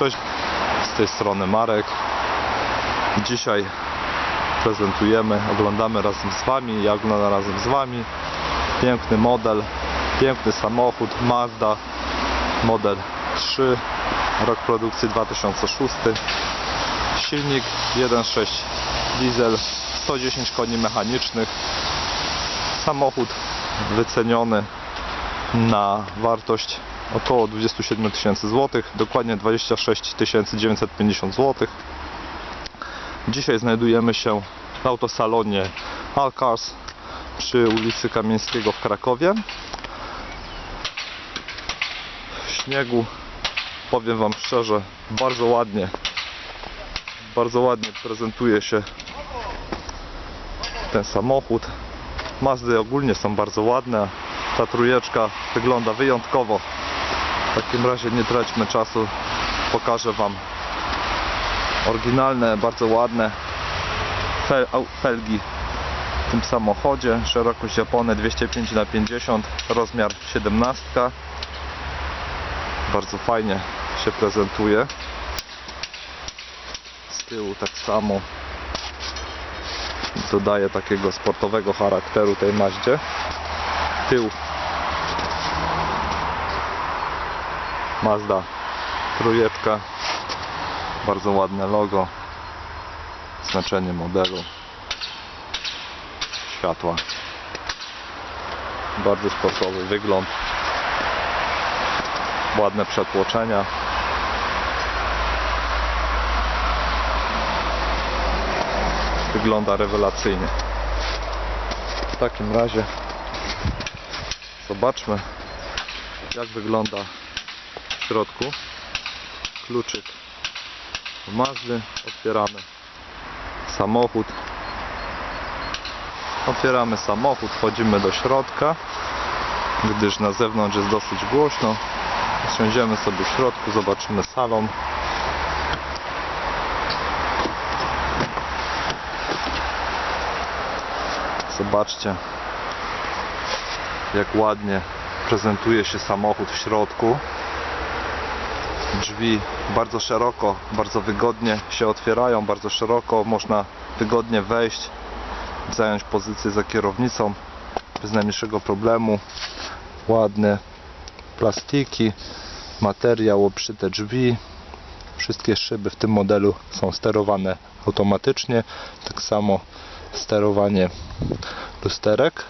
Cześć, z tej strony Marek. Dzisiaj prezentujemy, oglądamy razem z Wami, ja oglądam razem z Wami. Piękny model, piękny samochód Mazda model 3 rok produkcji 2006 silnik 1.6 diesel 110 koni mechanicznych. Samochód wyceniony na wartość około 27 tysięcy złotych, dokładnie 26 950 złotych. Dzisiaj znajdujemy się w autosalonie Alcars przy ulicy Kamieńskiego w Krakowie. W śniegu, powiem Wam szczerze, bardzo ładnie, bardzo ładnie prezentuje się ten samochód. Mazdy ogólnie są bardzo ładne. Ta trójeczka wygląda wyjątkowo. W takim razie nie traćmy czasu. Pokażę Wam oryginalne, bardzo ładne fel, felgi w tym samochodzie. Szerokość Japony 205 na 50 rozmiar 17. Bardzo fajnie się prezentuje. Z tyłu tak samo dodaje takiego sportowego charakteru tej Maździe. Tył Mazda trójeczka. Bardzo ładne logo. Znaczenie modelu. Światła. Bardzo sportowy wygląd. Ładne przetłoczenia. Wygląda rewelacyjnie. W takim razie zobaczmy jak wygląda środku. Kluczyk w Mazdy otwieramy. Samochód. Otwieramy samochód wchodzimy do środka gdyż na zewnątrz jest dosyć głośno. Siądziemy sobie w środku zobaczymy salon. Zobaczcie jak ładnie prezentuje się samochód w środku drzwi bardzo szeroko, bardzo wygodnie się otwierają, bardzo szeroko można wygodnie wejść, zająć pozycję za kierownicą bez najmniejszego problemu. Ładne plastiki, materiał obszyte drzwi. Wszystkie szyby w tym modelu są sterowane automatycznie. Tak samo sterowanie lusterek.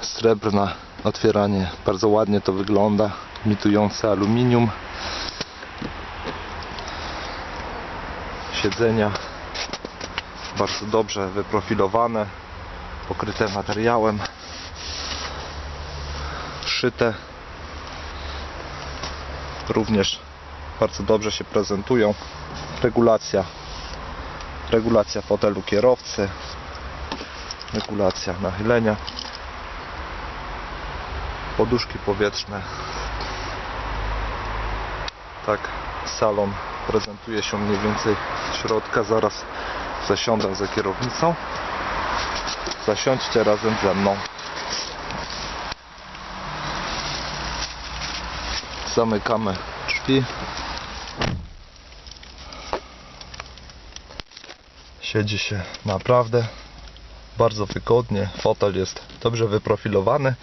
Srebrna otwieranie, bardzo ładnie to wygląda imitujące aluminium. Siedzenia bardzo dobrze wyprofilowane pokryte materiałem szyte. Również bardzo dobrze się prezentują. Regulacja. Regulacja fotelu kierowcy. Regulacja nachylenia. Poduszki powietrzne tak salon prezentuje się mniej więcej z środka. Zaraz zasiądę za kierownicą. Zasiądźcie razem ze mną. Zamykamy drzwi. Siedzi się naprawdę bardzo wygodnie. Fotel jest dobrze wyprofilowany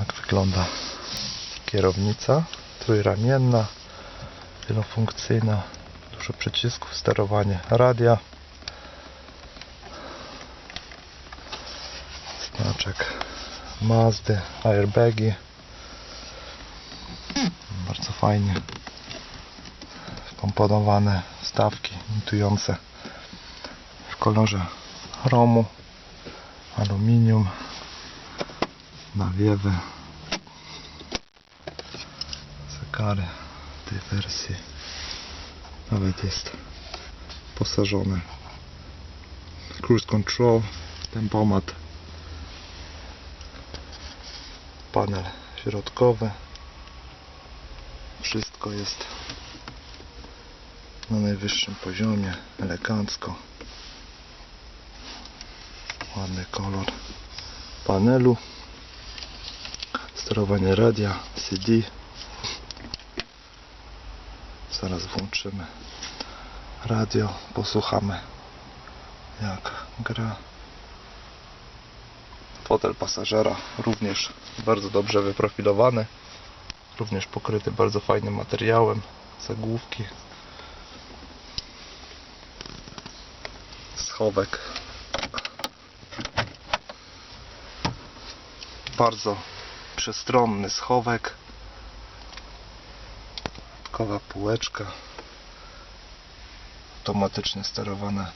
Tak wygląda. Kierownica trójramienna, wielofunkcyjna, dużo przycisków, sterowanie radia, znaczek Mazdy, airbagi, bardzo fajnie wkomponowane wstawki imitujące w kolorze chromu, aluminium, nawiewy zegary tej wersji nawet jest posażone. Cruise control tempomat panel środkowy. Wszystko jest na najwyższym poziomie elegancko. Ładny kolor panelu. Sterowanie radia, CD. Zaraz włączymy radio, posłuchamy jak gra. Fotel pasażera również bardzo dobrze wyprofilowany, również pokryty bardzo fajnym materiałem, zagłówki, schowek. Bardzo przestronny schowek, dodatkowa półeczka, automatycznie sterowane,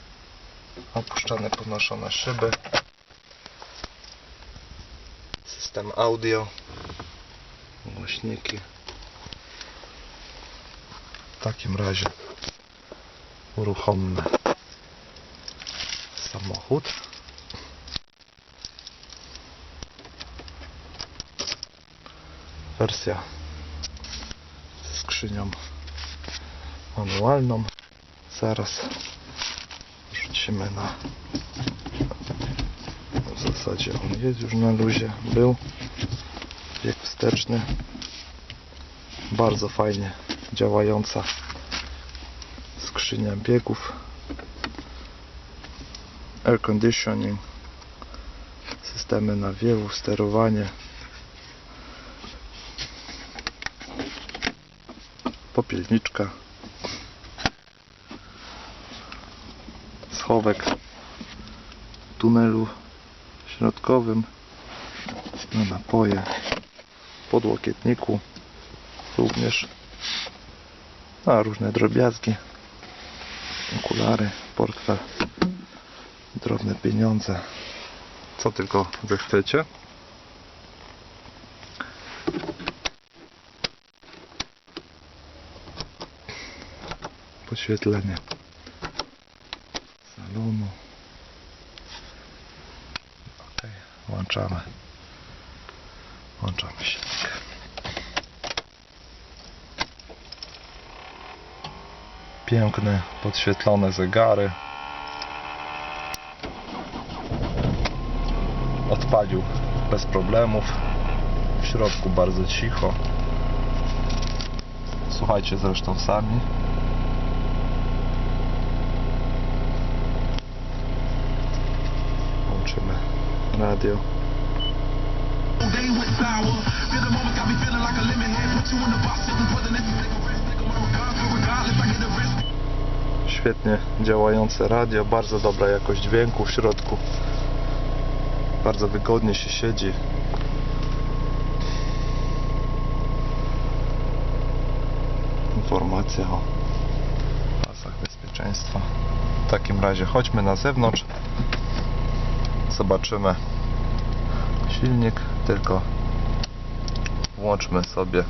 opuszczane, podnoszone szyby, system audio, głośniki. W takim razie uruchommy samochód. Wersja skrzynią manualną. Zaraz rzucimy na w zasadzie on jest już na luzie. Był bieg wsteczny. Bardzo fajnie działająca skrzynia biegów. Air conditioning. Systemy nawiewu, sterowanie. Popielniczka. Schowek w tunelu środkowym na napoje podłokietniku również a różne drobiazgi okulary, portfel drobne pieniądze co tylko zechcecie podświetlenie salonu. Ok włączamy. Włączamy silnik. Piękne podświetlone zegary. Odpalił bez problemów. W środku bardzo cicho. Słuchajcie zresztą sami risk. świetnie działające radio, bardzo dobra jakość dźwięku w środku. Bardzo wygodnie się siedzi. Informacja o pasach bezpieczeństwa. W takim razie chodźmy na zewnątrz. Zobaczymy silnik, tylko włączmy sobie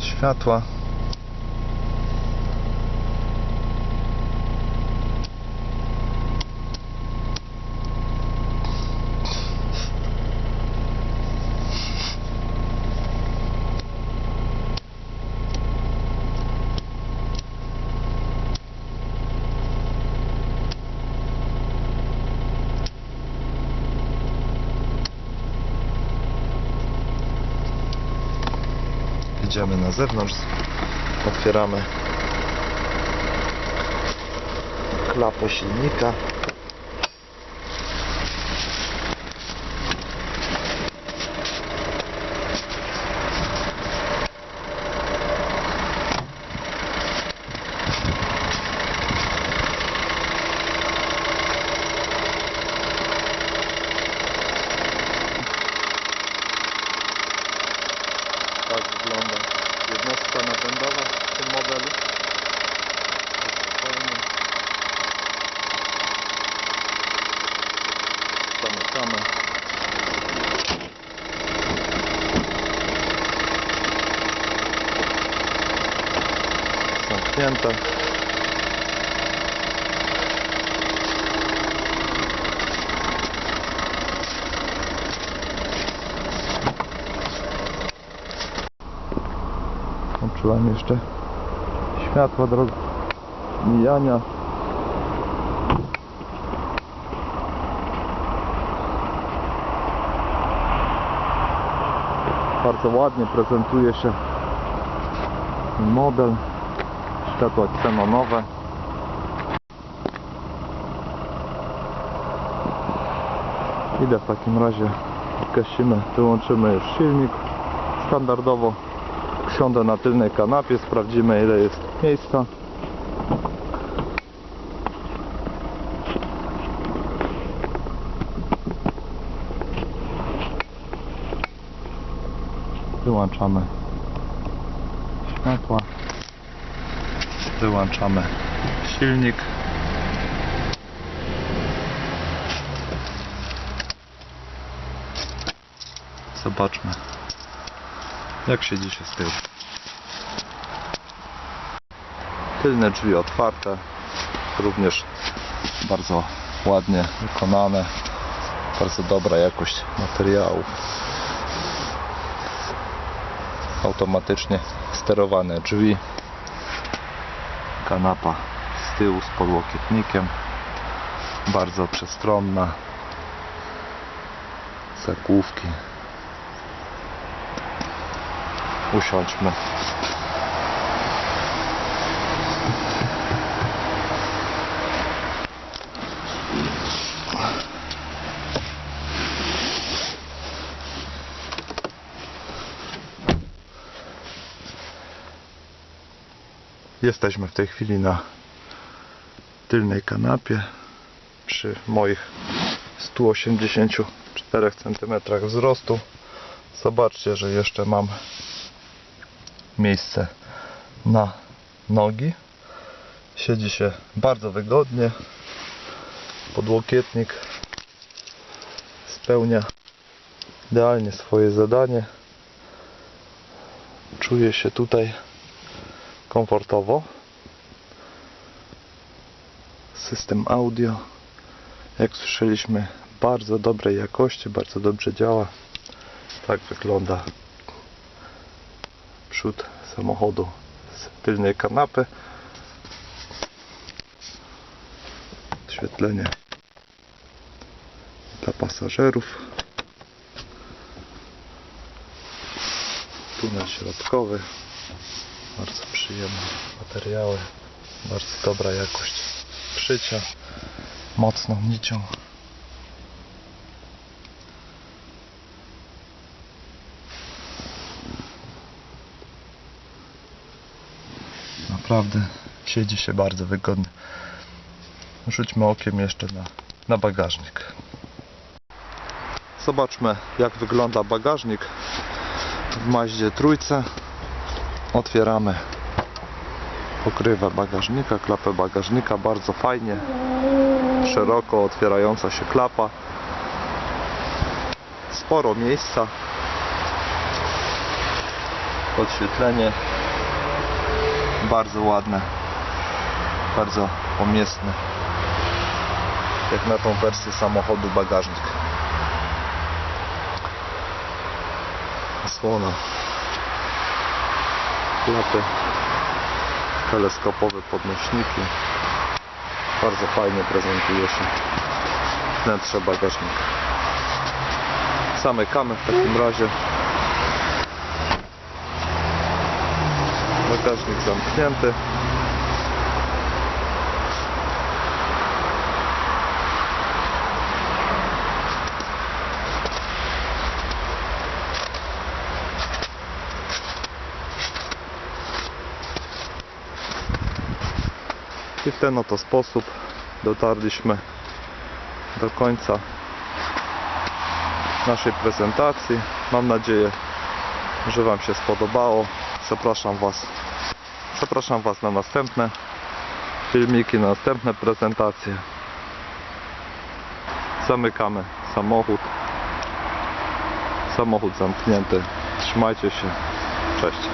światła. Idziemy na zewnątrz, otwieramy klapę silnika. Tak wygląda jednostka napędowa w tym modelu. Spokojnie. Zamykamy. Zamknięte. Włączyłem jeszcze światła drog mijania. Bardzo ładnie prezentuje się model. Światła ksenonowe. Idę w takim razie, gasimy, wyłączymy już silnik. Standardowo siądę na tylnej kanapie, sprawdzimy ile jest miejsca. Wyłączamy światła. Wyłączamy silnik. Zobaczmy jak się z tyłu. Tylne drzwi otwarte, również bardzo ładnie wykonane, bardzo dobra jakość materiału. Automatycznie sterowane drzwi, kanapa z tyłu z podłokietnikiem, bardzo przestronna, zakłówki. Usiądźmy. Jesteśmy w tej chwili na tylnej kanapie przy moich 184 cm wzrostu. Zobaczcie, że jeszcze mam miejsce na nogi. Siedzi się bardzo wygodnie. Podłokietnik spełnia idealnie swoje zadanie. Czuję się tutaj komfortowo. System audio, jak słyszeliśmy, bardzo dobrej jakości, bardzo dobrze działa. Tak wygląda przód samochodu z tylnej kanapy. Oświetlenie dla pasażerów. Tunel środkowy. Bardzo przyjemne materiały. Bardzo dobra jakość szycia. Mocną nicią. Naprawdę siedzi się bardzo wygodnie. Rzućmy okiem jeszcze na, na bagażnik. Zobaczmy jak wygląda bagażnik w Maździe trójce. Otwieramy pokrywę bagażnika, klapę bagażnika, bardzo fajnie, szeroko otwierająca się klapa, sporo miejsca, podświetlenie, bardzo ładne, bardzo pomiestne, jak na tą wersję samochodu bagażnik. Osłona, klapy, teleskopowe podnośniki, bardzo fajnie prezentuje się wnętrze bagażnika. Zamykamy w takim razie. Bagażnik zamknięty. W ten oto sposób dotarliśmy do końca naszej prezentacji. Mam nadzieję, że Wam się spodobało. Zapraszam Was, zapraszam Was na następne filmiki, na następne prezentacje. Zamykamy samochód. Samochód zamknięty. Trzymajcie się. Cześć.